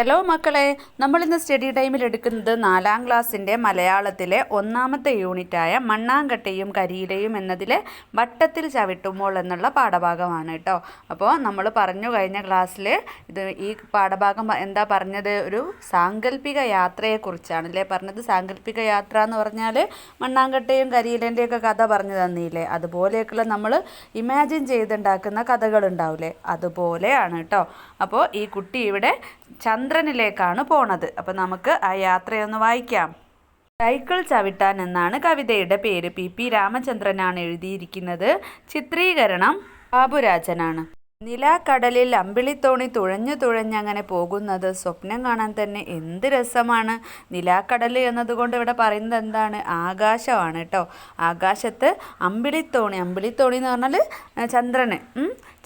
Hello മക്കളെ. നമ്മൾ നമ്മളിന്ന് സ്റ്റഡി ടൈമിൽ എടുക്കുന്നത് നാലാം ക്ലാസ്സിന്റെ മലയാളത്തിലെ ഒന്നാമത്തെ യൂണിറ്റായ മണ്ണാങ്കട്ടയും കരിയിലയും എന്നതിലെ വട്ടത്തിൽ ചവിട്ടുമ്പോൾ എന്നുള്ള പാഠഭാഗമാണ് കേട്ടോ. അപ്പോൾ നമ്മൾ പറഞ്ഞു കഴിഞ്ഞ ക്ലാസ്സിൽ ഇത് ഈ പാഠഭാഗം എന്താ പറഞ്ഞത്? ഒരു സാങ്കല്പിക യാത്രയെക്കുറിച്ചാണ് അല്ലേ? പറഞ്ഞത് സാങ്കല്പിക യാത്ര എന്ന് പറഞ്ഞാൽ മണ്ണാങ്കട്ടയും കരിയിലേന്റെയൊക്കെ കഥ പറഞ്ഞു തന്നില്ലേ? അതുപോലെയൊക്കെയുള്ള നമ്മൾ ഇമാജിൻ ചെയ്തുണ്ടാക്കുന്ന കഥകളുണ്ടാവില്ലേ അതുപോലെയാണ് കേട്ടോ. അപ്പോൾ ഈ കുട്ടി ഇവിടെ ചന്ദ്രനിലേക്കാണ് പോണത്. അപ്പോൾ നമുക്ക് ആ യാത്രയൊന്ന് വായിക്കാം. സൈക്കിൾ ചവിട്ടാൻ എന്നാണ് കവിതയുടെ പേര്. പി പി രാമചന്ദ്രനാണ് എഴുതിയിരിക്കുന്നത്. ചിത്രീകരണം ബാബുരാജനാണ്. നിലാക്കടലിൽ അമ്പിളിത്തോണി തുഴഞ്ഞു തുഴഞ്ഞങ്ങനെ പോകുന്നത് സ്വപ്നം കാണാൻ തന്നെ എന്ത് രസമാണ്. നിലാക്കടൽ എന്നതുകൊണ്ട് ഇവിടെ പറയുന്നത് എന്താണ്? ആകാശമാണ് കേട്ടോ ആകാശത്ത് അമ്പിളിത്തോണി അമ്പിളിത്തോണി എന്ന് പറഞ്ഞാൽ ചന്ദ്രന്.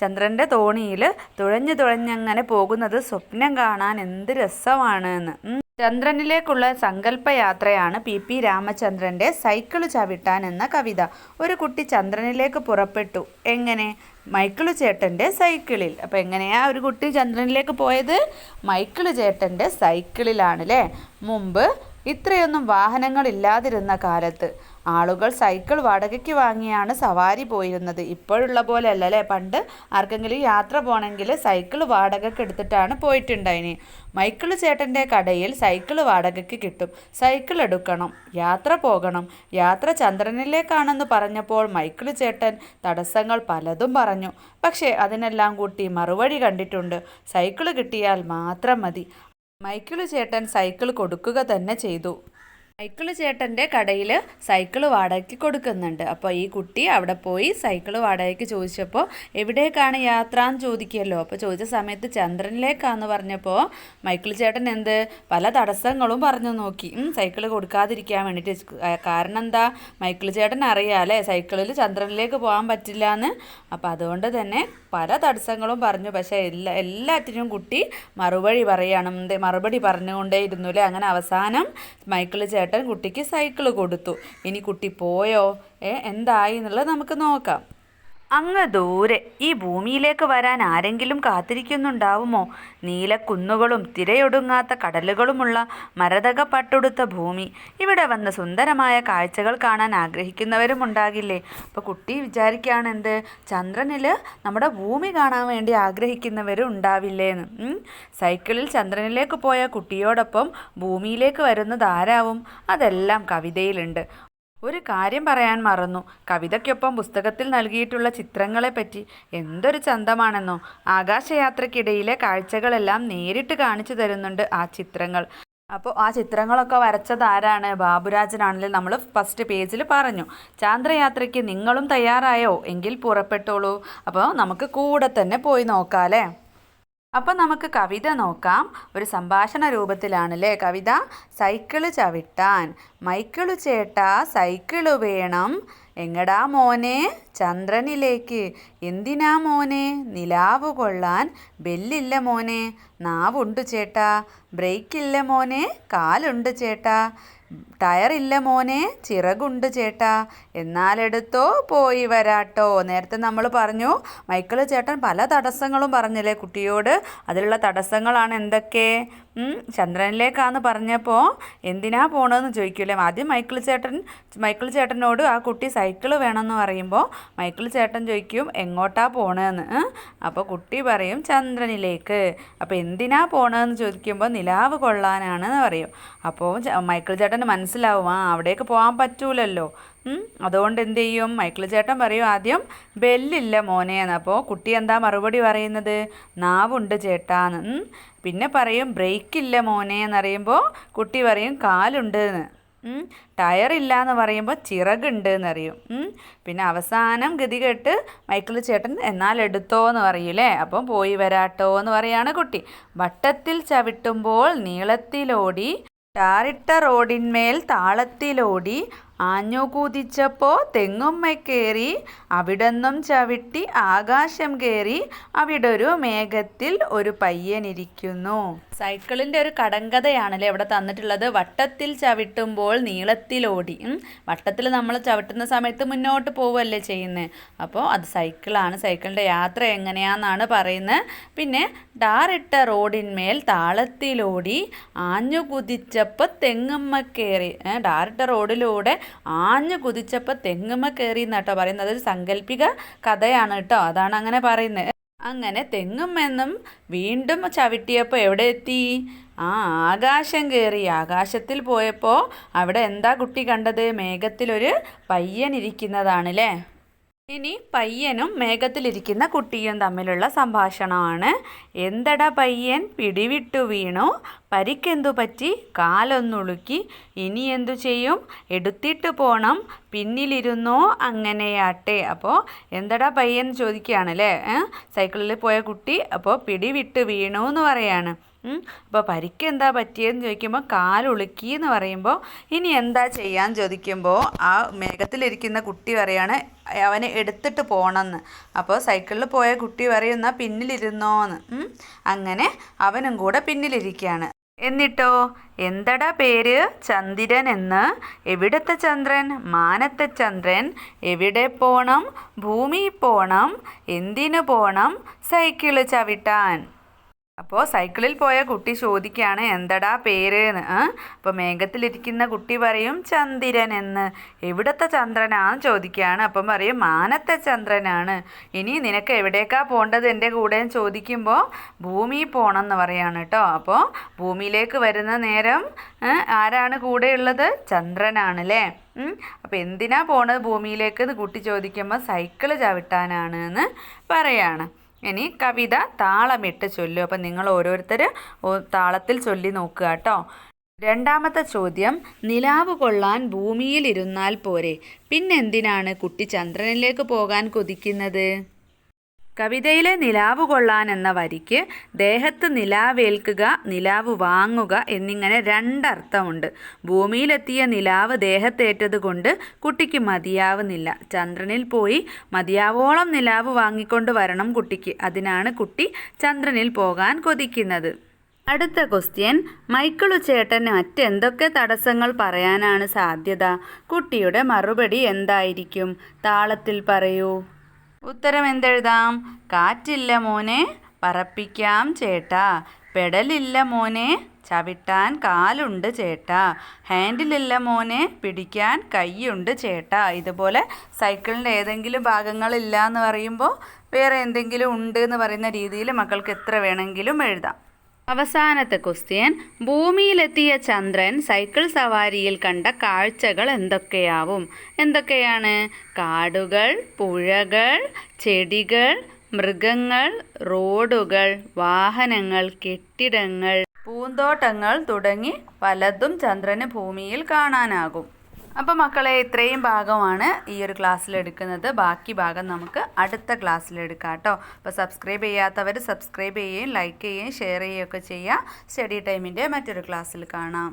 ചന്ദ്രന്റെ തോണിയിൽ തുഴഞ്ഞു തുഴഞ്ഞങ്ങനെ പോകുന്നത് സ്വപ്നം കാണാൻ എന്ത് രസമാണ് എന്ന്. ചന്ദ്രനിലേക്കുള്ള സങ്കല്പയാത്രയാണ് പി പി രാമചന്ദ്രന്റെ സൈക്കിൾ ചവിട്ടാൻ എന്ന കവിത. ഒരു കുട്ടി ചന്ദ്രനിലേക്ക് പുറപ്പെട്ടു. എങ്ങനെ? മൈക്കിൾ ചേട്ടന്റെ സൈക്കിളിൽ. അപ്പോൾ എങ്ങനെയാണ് ഒരു കുട്ടി ചന്ദ്രനിലേക്ക് പോയത്? മൈക്കിൾ ചേട്ടന്റെ സൈക്കിളിലാണ് അല്ലേ മുമ്പ് ഇത്രയൊന്നും വാഹനങ്ങളില്ലാതിരുന്ന കാലത്ത് ആളുകൾ സൈക്കിൾ വാടകയ്ക്ക് വാങ്ങിയാണ് സവാരി പോയിരുന്നത്. ഇപ്പോഴുള്ള പോലെ അല്ല അല്ലേ പണ്ട് ആർക്കെങ്കിലും യാത്ര പോകണമെങ്കിൽ സൈക്കിൾ വാടകയ്ക്ക് എടുത്തിട്ടാണ് പോയിട്ടുണ്ടായിന്. മൈക്കിൾ ചേട്ടന്റെ കടയിൽ സൈക്കിൾ വാടകയ്ക്ക് കിട്ടും. സൈക്കിൾ എടുക്കണം യാത്ര പോകണം. യാത്ര ചന്ദ്രനിലേക്കാണെന്ന് പറഞ്ഞപ്പോൾ മൈക്കിൾ ചേട്ടൻ തടസ്സങ്ങൾ പലതും പറഞ്ഞു. പക്ഷേ അതിനെല്ലാം കൂട്ടി മറുപടി കണ്ടിട്ടുണ്ട്. സൈക്കിൾ കിട്ടിയാൽ മാത്രം മതി. മൈക്കിൾ ചേട്ടൻ സൈക്കിൾ കൊടുക്കുക തന്നെ ചെയ്തു. സൈക്കിൾ ചേട്ടന്റെ കടയിൽ സൈക്കിൾ വാടകയ്ക്ക് കൊടുക്കുന്നുണ്ട്. അപ്പോൾ ഈ കുട്ടി അവിടെ പോയി സൈക്കിൾ വാടകയ്ക്ക് ചോദിച്ചപ്പോൾ എവിടേക്കാണ് യാത്ര എന്ന് ചോദിക്കുമല്ലോ അപ്പോൾ ചോദിച്ച സമയത്ത് ചന്ദ്രനിലേക്കാന്ന് പറഞ്ഞപ്പോൾ മൈക്കിൾ ചേട്ടൻ എന്ത്? പല തടസ്സങ്ങളും പറഞ്ഞു നോക്കി. സൈക്കിൾ കൊടുക്കാതിരിക്കാൻ വേണ്ടിയിട്ട് കാരണം എന്താ മൈക്കിൾ ചേട്ടൻ അറിയാമല്ലേ സൈക്കിളിൽ ചന്ദ്രനിലേക്ക് പോകാൻ പറ്റില്ല എന്ന് അപ്പോൾ അതുകൊണ്ട് തന്നെ പല തടസ്സങ്ങളും പറഞ്ഞു. പക്ഷേ എല്ലാ എല്ലാറ്റിനും കുട്ടി മറുപടി പറയണം. മറുപടി പറഞ്ഞുകൊണ്ടേയിരുന്നു അല്ലേ? അങ്ങനെ അവസാനം മൈക്കിൾ ചേട്ടൻ കുട്ടിക്ക് സൈക്കിൾ കൊടുത്തു. ഇനി കുട്ടി പോയോ? എന്തായി എന്നുള്ളത് നമുക്ക് നോക്കാം. അങ്ങ് ദൂരെ. ഈ ഭൂമിയിലേക്ക് വരാൻ ആരെങ്കിലും കാത്തിരിക്കുന്നുണ്ടാവുമോ? നീലക്കുന്നുകളും തിരയൊടുങ്ങാത്ത കടലുകളുമുള്ള മരതക പട്ടുടുത്ത ഭൂമി. ഇവിടെ വന്ന സുന്ദരമായ കാഴ്ചകൾ കാണാൻ ആഗ്രഹിക്കുന്നവരും ഉണ്ടാകില്ലേ അപ്പോൾ കുട്ടി വിചാരിക്കുകയാണ് എന്ത് ചന്ദ്രനിൽ നമ്മുടെ ഭൂമി കാണാൻ വേണ്ടി ആഗ്രഹിക്കുന്നവരും ഉണ്ടാവില്ലേ എന്ന് സൈക്കിളിൽ ചന്ദ്രനിലേക്ക് പോയ കുട്ടിയോടൊപ്പം ഭൂമിയിലേക്ക് വരുന്നത് ആരാവും? അതെല്ലാം കവിതയിലുണ്ട്. ഒരു കാര്യം പറയാൻ മറന്നു. കവിതയ്ക്കൊപ്പം പുസ്തകത്തിൽ നൽകിയിട്ടുള്ള ചിത്രങ്ങളെപ്പറ്റി എന്തൊരു ചന്തമാണെന്നോ. ആകാശയാത്രക്കിടയിലെ കാഴ്ചകളെല്ലാം നേരിട്ട് കാണിച്ചു തരുന്നുണ്ട് ആ ചിത്രങ്ങൾ. അപ്പോൾ ആ ചിത്രങ്ങളൊക്കെ വരച്ചത് ആരാണ്? ബാബുരാജനാണെങ്കിൽ നമ്മൾ ഫസ്റ്റ് പേജിൽ പറഞ്ഞു. ചാന്ദ്രയാത്രയ്ക്ക് നിങ്ങളും തയ്യാറായോ? എങ്കിൽ പുറപ്പെട്ടോളൂ. അപ്പോൾ നമുക്ക് കൂടെ തന്നെ പോയി നോക്കാം അല്ലേ അപ്പം നമുക്ക് കവിത നോക്കാം. ഒരു സംഭാഷണ രൂപത്തിലാണല്ലേ കവിത? സൈക്കിൾ ചവിട്ടാൻ. മൈക്കിൾ ചേട്ടാ സൈക്കിൾ വേണം. എങ്ങടാ മോനെ? ചന്ദ്രനിലേക്ക്. എന്തിനാ മോനെ? നിലാവ് കൊള്ളാൻ ബെല്ലില്ല മോനെ. നാവുണ്ട് ചേട്ടാ. ബ്രേക്കില്ല മോനെ. കാലുണ്ട് ചേട്ടാ. ടയറില്ല മോനെ. ചിറകുണ്ട് ചേട്ടാ. എന്നാലെടുത്തോ പോയി വരാട്ടോ. നേരത്തെ നമ്മൾ പറഞ്ഞു മൈക്കിൾ ചേട്ടൻ പല തടസ്സങ്ങളും പറഞ്ഞില്ലേ കുട്ടിയോട്? അതിലുള്ള തടസ്സങ്ങളാണ് എന്തൊക്കെ? ചന്ദ്രനിലേക്കാന്ന് പറഞ്ഞപ്പോൾ എന്തിനാ പോണതെന്ന് ചോദിക്കൂലേ? ആദ്യം മൈക്കിൾ ചേട്ടൻ മൈക്കിൾ ചേട്ടനോട് ആ കുട്ടി സൈക്കിൾ വേണമെന്ന് പറയുമ്പോൾ മൈക്കിൾ ചേട്ടൻ ചോദിക്കും എങ്ങോട്ടാ പോണതെന്ന് അപ്പോൾ കുട്ടി പറയും ചന്ദ്രനിലേക്ക്. അപ്പോൾ എന്തിനാ പോണതെന്ന് ചോദിക്കുമ്പോൾ നിലാവ് കൊള്ളാനാണെന്ന് പറയും. അപ്പോൾ മൈക്കിൾ ചേട്ടന് മനസ്സിലാവും ആ അവിടേക്ക് പോകാൻ പറ്റൂലല്ലോ. അതുകൊണ്ട് എന്ത് ചെയ്യും? മൈക്കിൾ ചേട്ടൻ പറയും ആദ്യം ബെല്ലില്ല മോനെ എന്ന്. അപ്പോൾ കുട്ടി എന്താ മറുപടി പറയുന്നത്? നാവുണ്ട് ചേട്ടാന്ന് പിന്നെ പറയും ബ്രേക്കില്ല മോനെ എന്നറിയുമ്പോൾ കുട്ടി പറയും കാലുണ്ട് എന്ന്. ടയർ ഇല്ല എന്ന് പറയുമ്പോൾ ചിറകുണ്ട് എന്നറിയും. പിന്നെ അവസാനം ഗതി കേട്ട് മൈക്കിൾ ചേട്ടൻ എന്നാൽ എടുത്തോ എന്ന് പറയൂലേ അപ്പം പോയി വരാട്ടോ എന്ന് പറയാണ് കുട്ടി. വട്ടത്തിൽ ചവിട്ടുമ്പോൾ നീളത്തിലോടി ടാറിട്ട റോഡിന്മേൽ താളത്തിലോടി ആഞ്ഞു കുതിച്ചപ്പോ തെങ്ങുമ്മക്കേറി അവിടെന്നും ചവിട്ടി ആകാശം കേറി ഒരു മേഘത്തിൽ ഒരു പയ്യനിരിക്കുന്നു സൈക്കിളിന്റെ ഒരു കടങ്കഥയാണല്ലേ ഇവിടെ തന്നിട്ടുള്ളത്. വട്ടത്തിൽ ചവിട്ടുമ്പോൾ നീളത്തിലോടി. വട്ടത്തിൽ നമ്മൾ ചവിട്ടുന്ന സമയത്ത് മുന്നോട്ട് പോവുകയല്ലേ ചെയ്യുന്നത് അപ്പോൾ അത് സൈക്കിളാണ്. സൈക്കിളിന്റെ യാത്ര എങ്ങനെയാണെന്നാണ് പറയുന്നത് പിന്നെ ടാറിട്ട റോഡിന്മേൽ താളത്തിലോടി ആഞ്ഞു കുതിച്ചപ്പോൾ തെങ്ങുമ്മ കയറി ടാറിട്ട റോഡിലൂടെ ആഞ്ഞു കുതിച്ചപ്പോൾ തെങ്ങുമ്മ കയറി എന്നാട്ടോ പറയുന്നത്. അതൊരു സങ്കല്പിക കഥയാണ് കേട്ടോ. അതാണ് അങ്ങനെ പറയുന്നത്. അങ്ങനെ തെങ്ങുമെന്നും വീണ്ടും ചവിട്ടിയപ്പോൾ എവിടെ എത്തി? ആ ആകാശം കയറി ആകാശത്തിൽ പോയപ്പോൾ അവിടെ എന്താ കുട്ടി കണ്ടത്? മേഘത്തിലൊരു പയ്യൻ ഇരിക്കുന്നതാണല്ലേ? ഇനി പയ്യനും മേഘത്തിലിരിക്കുന്ന കുട്ടിയും തമ്മിലുള്ള സംഭാഷണമാണ്. എന്തടാ പയ്യൻ? പിടിവിട്ടു വീണു. പരിക്കെന്തു പറ്റി? കാലൊന്നുളുക്കി. ഇനി എന്തു ചെയ്യും? എടുത്തിട്ട് പോണം. പിന്നിലിരുന്നോ? അങ്ങനെയാട്ടെ. അപ്പോൾ എന്തടാ പയ്യൻ ചോദിക്കുകയാണ് അല്ലേ സൈക്കിളിൽ പോയ കുട്ടി അപ്പോൾ പിടിവിട്ട് വീണു എന്ന് പറയാണ്. അപ്പോൾ പരിക്ക് എന്താ പറ്റിയതെന്ന് ചോദിക്കുമ്പോൾ കാലുളുക്കി എന്ന് പറയുമ്പോൾ ഇനി എന്താ ചെയ്യാൻ ചോദിക്കുമ്പോൾ ആ മേഘത്തിലിരിക്കുന്ന കുട്ടി പറയാണ് അവനെ എടുത്തിട്ട് പോകണമെന്ന് അപ്പോൾ സൈക്കിളിൽ പോയ കുട്ടി പറയുന്ന പിന്നിലിരുന്നോന്ന്. അങ്ങനെ അവനും കൂടെ പിന്നിലിരിക്കുകയാണ് എന്നിട്ടോ? എന്തടാ പേര്? ചന്ദ്രൻ എന്ന്. എവിടത്തെ ചന്ദ്രൻ? മാനത്തെ ചന്ദ്രൻ. എവിടെ പോണം? ഭൂമി പോണം? എന്തിനു പോണം? സൈക്കിൾ ചവിട്ടാൻ. അപ്പോൾ സൈക്കിളിൽ പോയ കുട്ടി ചോദിക്കുകയാണ് എന്തടാ പേര് എന്ന് അപ്പോൾ മേഘത്തിലിരിക്കുന്ന കുട്ടി പറയും ചന്ദ്രൻ എന്ന്. എവിടത്തെ ചന്ദ്രനാന്ന് ചോദിക്കുകയാണ് അപ്പം പറയും മാനത്തെ ചന്ദ്രനാണ്. ഇനി നിനക്ക് എവിടേക്കാ പോകേണ്ടത് എന്റെ കൂടെ ചോദിക്കുമ്പോൾ ഭൂമി പോകണം എന്ന് പറയാണ് കേട്ടോ അപ്പോൾ ഭൂമിയിലേക്ക് വരുന്ന നേരം ആരാണ് ആരാണ് കൂടെയുള്ളത് ചന്ദ്രനാണ് അല്ലേ അപ്പോൾ എന്തിനാ പോണത് ഭൂമിയിലേക്ക് എന്ന് കുട്ടി ചോദിക്കുമ്പോൾ സൈക്കിൾ ചവിട്ടാനാണ് എന്ന് പറയാണ്. ഇനി കവിത താളമിട്ട് ചൊല്ലു. അപ്പം നിങ്ങൾ ഓരോരുത്തർ താളത്തിൽ ചൊല്ലി നോക്കുക കേട്ടോ. രണ്ടാമത്തെ ചോദ്യം നിലാവ് കൊള്ളാൻ ഭൂമിയിൽ ഇരുന്നാൽ പോരെ. പിന്നെന്തിനാണ് കുട്ടി ചന്ദ്രനിലേക്ക് പോകാൻ കൊതിക്കുന്നത്? കവിതയിലെ നിലാവ് കൊള്ളാൻ എന്ന വരിക്ക് ദേഹത്ത് നിലാവേൽക്കുക നിലാവ് വാങ്ങുക എന്നിങ്ങനെ രണ്ടർത്ഥമുണ്ട്. ഭൂമിയിലെത്തിയ നിലാവ് ദേഹത്തേറ്റത് കൊണ്ട് കുട്ടിക്ക് മതിയാവുന്നില്ല. ചന്ദ്രനിൽ പോയി മതിയാവോളം നിലാവ് വാങ്ങിക്കൊണ്ട് വരണം കുട്ടിക്ക്. അതിനാണ് കുട്ടി ചന്ദ്രനിൽ പോകാൻ കൊതിക്കുന്നത്. അടുത്ത ക്വസ്റ്റ്യൻ മൈക്കിളു ചേട്ടന് മറ്റെന്തൊക്കെ തടസ്സങ്ങൾ പറയാനാണ് സാധ്യത? കുട്ടിയുടെ മറുപടി എന്തായിരിക്കും? താളത്തിൽ പറയൂ. ഉത്തരം എന്തെഴുതാം കാറ്റില്ല മോനെ പറപ്പിക്കാം ചേട്ടാ. പെടലില്ല മോനെ ചവിട്ടാൻ കാലുണ്ട് ചേട്ടാ. ഹാൻഡിലില്ല മോനെ പിടിക്കാൻ കൈയുണ്ട് ചേട്ടാ. ഇതുപോലെ സൈക്കിളിന്റെ ഏതെങ്കിലും ഭാഗങ്ങളില്ല എന്ന് പറയുമ്പോൾ വേറെ എന്തെങ്കിലും ഉണ്ട് എന്ന് പറയുന്ന രീതിയിൽ മക്കൾക്ക് എത്ര വേണമെങ്കിലും എഴുതാം. അവസാനത്തെ ക്വസ്റ്റ്യൻ ഭൂമിയിലെത്തിയ ചന്ദ്രൻ സൈക്കിൾ സവാരിയിൽ കണ്ട കാഴ്ചകൾ എന്തൊക്കെയാവും? എന്തൊക്കെയാണ്? കാടുകൾ പുഴകൾ ചെടികൾ മൃഗങ്ങൾ റോഡുകൾ വാഹനങ്ങൾ കെട്ടിടങ്ങൾ. പൂന്തോട്ടങ്ങൾ തുടങ്ങി പലതും ചന്ദ്രന് ഭൂമിയിൽ കാണാനാകും. അപ്പോൾ മക്കളെ ഇത്രയും ഭാഗമാണ് ഈ ഒരു ക്ലാസ്സിൽ എടുക്കുന്നത്. ബാക്കി ഭാഗം നമുക്ക് അടുത്ത ക്ലാസ്സിൽ എടുക്കാം കേട്ടോ അപ്പോൾ സബ്സ്ക്രൈബ് ചെയ്യാത്തവർ സബ്സ്ക്രൈബ് ചെയ്യുകയും ലൈക്ക് ചെയ്യുകയും ഷെയർ ചെയ്യുകയൊക്കെ ചെയ്യുക സ്റ്റഡി ടൈമിന്റെ മറ്റൊരു ക്ലാസ്സിൽ കാണാം.